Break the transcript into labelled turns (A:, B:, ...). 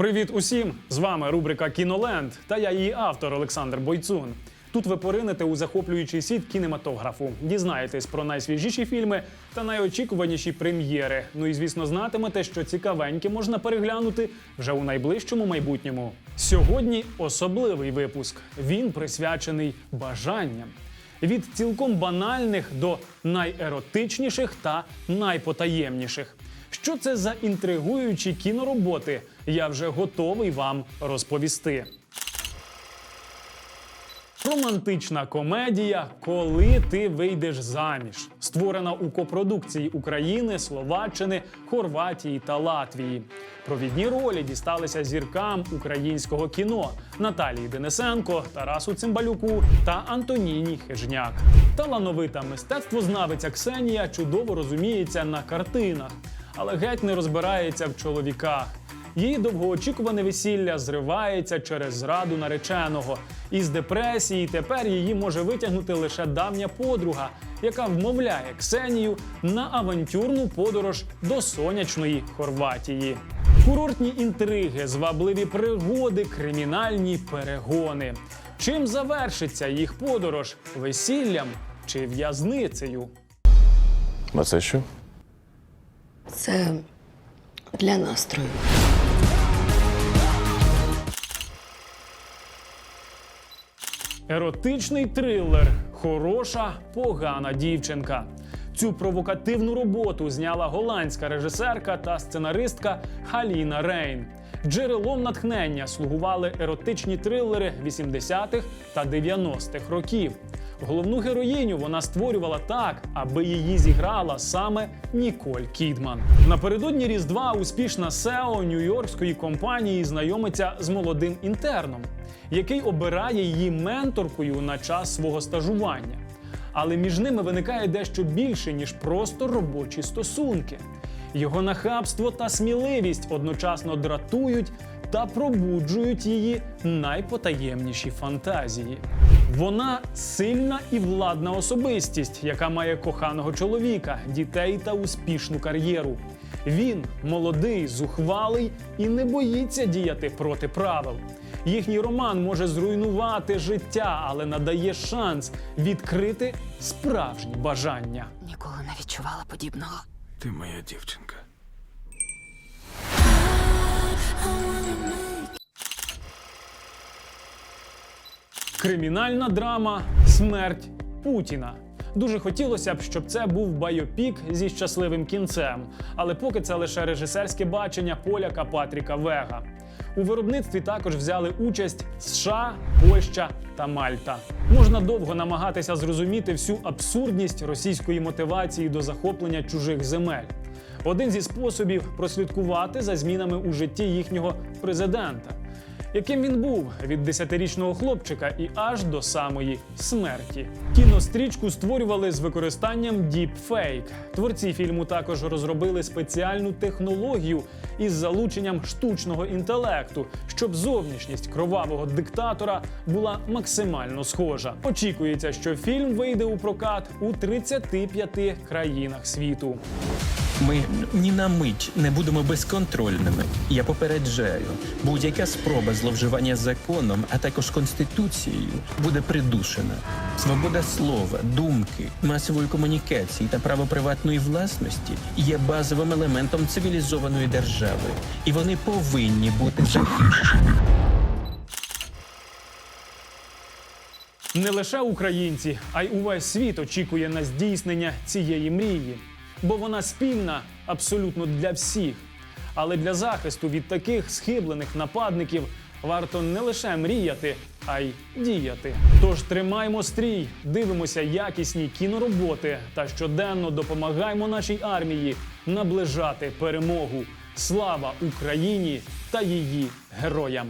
A: Привіт усім! З вами рубрика Кіноленд та я її автор Олександр Бойцун. Тут ви поринете у захоплюючий світ кінематографу, дізнаєтесь про найсвіжіші фільми та найочікуваніші прем'єри. Ну і звісно, знатимете, що цікавеньке можна переглянути вже у найближчому майбутньому. Сьогодні особливий випуск. Він присвячений бажанням. Від цілком банальних до найеротичніших та найпотаємніших. Що це за інтригуючі кінороботи? Я вже готовий вам розповісти. Романтична комедія Коли ти вийдеш заміж, створена у копродукції України, Словаччини, Хорватії та Латвії. Провідні ролі дісталися зіркам українського кіно Наталії Денисенко, Тарасу Цимбалюку та Антоніні Хижняк. Талановита мистецтвознавиця Ксенія чудово розуміється на картинах, але геть не розбирається в чоловіках. Її довгоочікуване весілля зривається через зраду нареченого. Із депресії тепер її може витягнути лише давня подруга, яка вмовляє Ксенію на авантюрну подорож до сонячної Хорватії. Курортні інтриги, звабливі пригоди, кримінальні перегони. Чим завершиться їх подорож весіллям чи в'язницею?
B: А це що?
C: Це для настрою.
A: Еротичний трилер Хороша погана дівчинка. Цю провокативну роботу зняла голландська режисерка та сценаристка Халіна Рейн. Джерелом натхнення слугували еротичні трилери 80-х та 90-х років. Головну героїню вона створювала так, аби її зіграла саме Ніколь Кідман. Напередодні Різдва успішна SEO нью-йоркської компанії знайомиться з молодим інтерном, який обирає її менторкою на час свого стажування. Але між ними виникає дещо більше, ніж просто робочі стосунки. Його нахабство та сміливість одночасно дратують та пробуджують її найпотаємніші фантазії. Вона сильна і владна особистість, яка має коханого чоловіка, дітей та успішну кар'єру. Він молодий, зухвалий і не боїться діяти проти правил. Їхній роман може зруйнувати життя, але надає шанс відкрити справжні бажання.
C: Ніколи не відчувала подібного.
B: Ти моя дівчинка.
A: Кримінальна драма Смерть Путіна. Дуже хотілося б, щоб це був байопік зі щасливим кінцем, але поки це лише режисерське бачення поляка Патріка Вега. У виробництві також взяли участь США, Польща та Мальта. Можна довго намагатися зрозуміти всю абсурдність російської мотивації до захоплення чужих земель. Один зі способів прослідкувати за змінами у житті їхнього президента яким він був від 10-річного хлопчика і аж до самої смерті. Кінострічку створювали з використанням Deepfake. Творці фільму також розробили спеціальну технологію із залученням штучного інтелекту, щоб зовнішність кровавого диктатора була максимально схожа. Очікується, що фільм вийде у прокат у 35 країнах світу.
D: Ми ні на мить не будемо безконтрольними. Я попереджаю, будь-яка спроба зловживання законом, а також конституцією, буде придушена. Свобода слова, думки, масової комунікації та право приватної власності є базовим елементом цивілізованої держави, і вони повинні бути захищені.
A: Не лише українці, а й увесь світ очікує на здійснення цієї мрії, бо вона спільна абсолютно для всіх. Але для захисту від таких схиблених нападників варто не лише мріяти, а й діяти. Тож тримаймо стрій, дивимося якісні кінороботи та щоденно допомагаємо нашій армії наближати перемогу. Слава Україні та її героям!